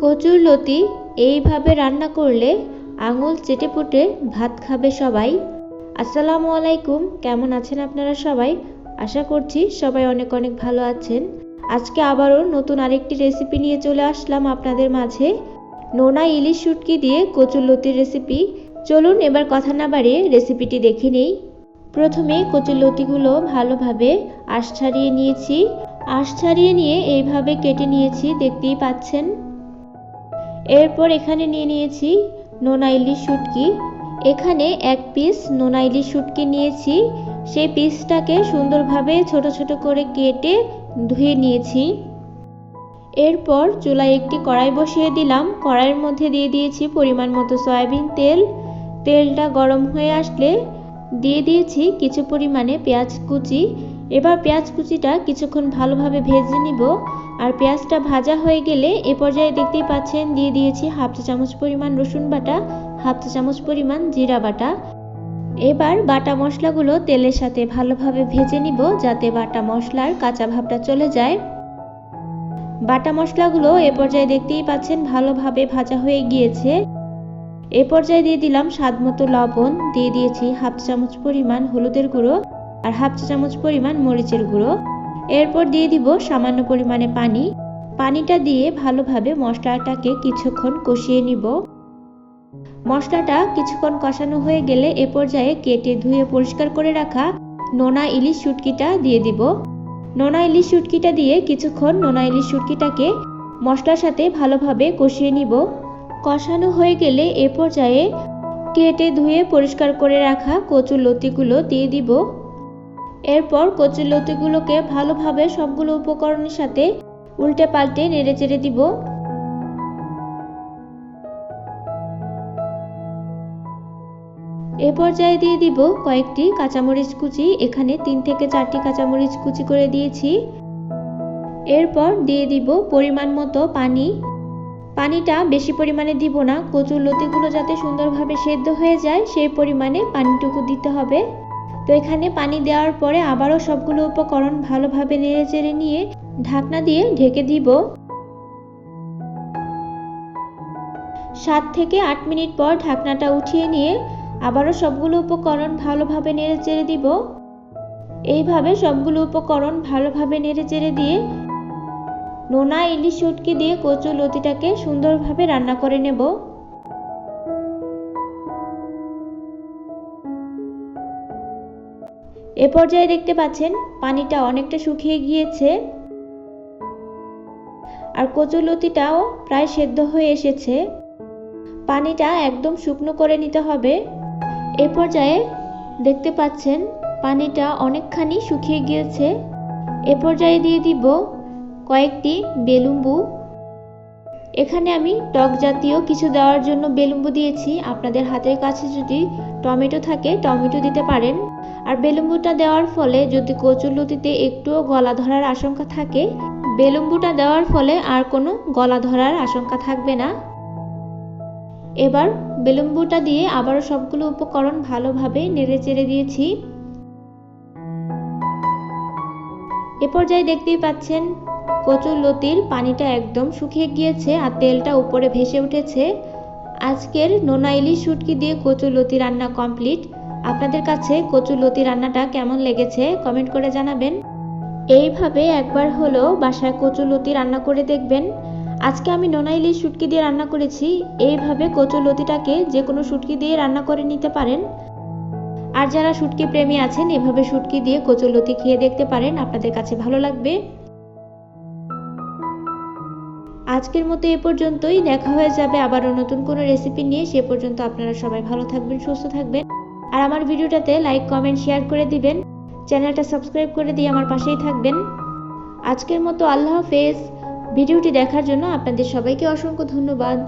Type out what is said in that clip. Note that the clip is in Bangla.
কচুর লতি এইভাবে রান্না করলে আঙুল চেটেপুটে ভাত খাবে সবাই। আসসালামু আলাইকুম, কেমন আছেন আপনারা সবাই? আশা করছি সবাই অনেক অনেক ভালো আছেন। আজকে আবারও নতুন আরেকটি রেসিপি নিয়ে চলে আসলাম আপনাদের মাঝে। নোনা ইলিশ শুটকি দিয়ে কচুর লতির রেসিপি। চলুন এবার কথা না বাড়িয়ে রেসিপিটি দেখে নেই। প্রথমে কচুর লতিগুলো ভালোভাবে আশ ছাড়িয়ে নিয়েছি। আশ ছাড়িয়ে নিয়ে এইভাবে কেটে নিয়েছি, দেখতেই পাচ্ছেন। এরপর এখানে নিয়ে নিয়েছি নোনা ইলিশ শুটকি। এখানে এক পিস নোনা ইলিশ শুটকি নিয়েছি। সেই পিসটাকে সুন্দরভাবে ছোট ছোট করে কেটে ধুয়ে নিয়েছি। এরপর চুলায় একটি কড়াই বসিয়ে দিলাম। কড়াইয়ের মধ্যে দিয়ে দিয়েছি পরিমাণ মতো সয়াবিন তেল। তেলটা গরম হয়ে আসলে দিয়ে দিয়েছি কিছু পরিমাণে পেঁয়াজ কুচি। এবার পেঁয়াজ কুচিটা কিছুক্ষণ ভালোভাবে ভেজে নিব। আর পেঁয়াজটা ভাজা হয়ে গেলে এ পর্যায়ে দেখতেই পাচ্ছেন দিয়ে দিয়েছি হাফ চা চামচ পরিমাণ রসুন বাটা, হাফ চা চামচ পরিমাণ জিরা বাটা। এবার বাটা মশলাগুলো তেলের সাথে ভালোভাবে ভেজে নিব যাতে বাটা মশলার কাঁচা ভাবটা চলে যায়। বাটা মশলাগুলো এ পর্যায়ে দেখতেই পাচ্ছেন ভালোভাবে ভাজা হয়ে গিয়েছে। এ পর্যায়ে দিয়ে দিলাম স্বাদ মতো লবণ, দিয়ে দিয়েছি হাফ চামচ পরিমাণ হলুদের গুঁড়ো। আর হাফ চা চামচ পরিমাণ মরিচের গুঁড়ো। এরপর দিয়ে দিব সামান্য পরিমাণে পানি। পানিটা দিয়ে ভালোভাবে মশলাটাকে কিছুক্ষণ কষিয়ে নিব। মশলাটা কিছুক্ষণ কষানো হয়ে গেলে এ পর্যায়ে কেটে ধুয়ে পরিষ্কার করে রাখা নোনা ইলিশ শুটকিটা দিয়ে দিব। নোনা ইলিশ শুটকিটা দিয়ে কিছুক্ষণ নোনা ইলিশ শুটকিটাকে মশলার সাথে ভালোভাবে কষিয়ে নিব। কষানো হয়ে গেলে এ পর্যায়ে কেটে ধুয়ে পরিষ্কার করে রাখা কচুর লতিগুলো দিয়ে দিব। এরপর কচুর লতিগুলোকে ভালোভাবে সবগুলো উপকরণের সাথে উল্টে পাল্টে নেড়ে চেড়ে দিব। এ পর্যায়ে দিয়ে দিব কয়েকটি কাঁচামরিচ কুচি, এখানে তিন থেকে চারটি কাঁচামরিচ কুচি করে দিয়েছি। এরপর দিয়ে দিব পরিমাণ মতো পানি। পানিটা বেশি পরিমাণে দিব না, কচুর লতিগুলো যাতে সুন্দরভাবে সেদ্ধ হয়ে যায়, সেই পরিমাণে পানিটুকু দিতে হবে। তো এখানে পানি দেওয়ার পরে আবারও সবগুলো উপকরণ ভালোভাবে নেড়ে চেড়ে নিয়ে ঢাকনা দিয়ে ঢেকে দিব। সাত থেকে আট মিনিট পর ঢাকনাটা উঠিয়ে নিয়ে আবারও সবগুলো উপকরণ ভালোভাবে নেড়ে চেড়ে দিব। এইভাবে সবগুলো উপকরণ ভালোভাবে নেড়ে চেড়ে দিয়ে নোনা ইলিশ শুটকি দিয়ে কচু লতিটাকে সুন্দরভাবে রান্না করে নেব। এ পর্যায়ে দেখতে পাচ্ছেন পানিটা অনেকটা শুকিয়ে গিয়েছে। আর কচুলতিটাও প্রায় সেদ্ধ হয়ে এসেছে। পানিটা একদম শুকনো করে নিতে হবে। এ পর্যায়ে দেখতে পাচ্ছেন পানিটা অনেকখানি শুকিয়ে গিয়েছে। এ পর্যায়ে দিয়ে দিব কয়েকটি বেলুম্বু। এখানে আমি টক জাতীয় কিছু দেওয়ার জন্য বেলুম্বু দিয়েছি। আপনাদের হাতের কাছে যদি টমেটো থাকে, টমেটো দিতে পারেন। আর বেলুম্বুটা দেওয়ার ফলে যদি কচুরলতিতে একটুও গলা ধরার আশঙ্কা থাকে, বেলুম্বুটা দেওয়ার ফলে আর কোনো গলা ধরার আশঙ্কা থাকবে না। এবার বেলুম্বুটা দিয়ে আবারও সবগুলো উপকরণ ভালোভাবে নেড়ে চেড়ে দিয়েছি। এ পর্যায়ে দেখতেই পাচ্ছেন, কচুর লতির পানিটা একদম শুকিয়ে গিয়েছে আর তেলটা উপরে ভেসে উঠেছে। আজকের নোনা ইলিশ শুটকি দিয়ে কচুর লতি রান্না কমপ্লিট। আপনাদের কাছে কচুর লতি রান্নাটা কেমন লেগেছে কমেন্ট করে জানাবেন। এইভাবে একবার হলো বাসায় কচুর লতি রান্না করে দেখবেন। আজকে আমি নোনা ইলিশ শুটকি দিয়ে রান্না করেছি। এইভাবে কচুর লতিটাকে যে কোনো শুটকি দিয়ে রান্না করে নিতে পারেন। আর যারা শুটকি প্রেমী আছেন, এভাবে শুটকি দিয়ে কচুর লতি খেয়ে দেখতে পারেন। আপনাদের কাছে ভালো লাগবে। আজকের মতো এ পর্যন্তই। দেখা হয়ে যাবে আবারও নতুন কোনো রেসিপি নিয়ে। সে পর্যন্ত আপনারা সবাই ভালো থাকবেন, সুস্থ থাকবেন। আর আমার ভিডিওটাতে লাইক কমেন্ট শেয়ার করে দিবেন। চ্যানেলটা সাবস্ক্রাইব করে দিয়ে আমার পাশেই থাকবেন। আজকের মতো আল্লাহ হাফেজ। ভিডিওটি দেখার জন্য আপনাদের সবাইকে অসংখ্য ধন্যবাদ।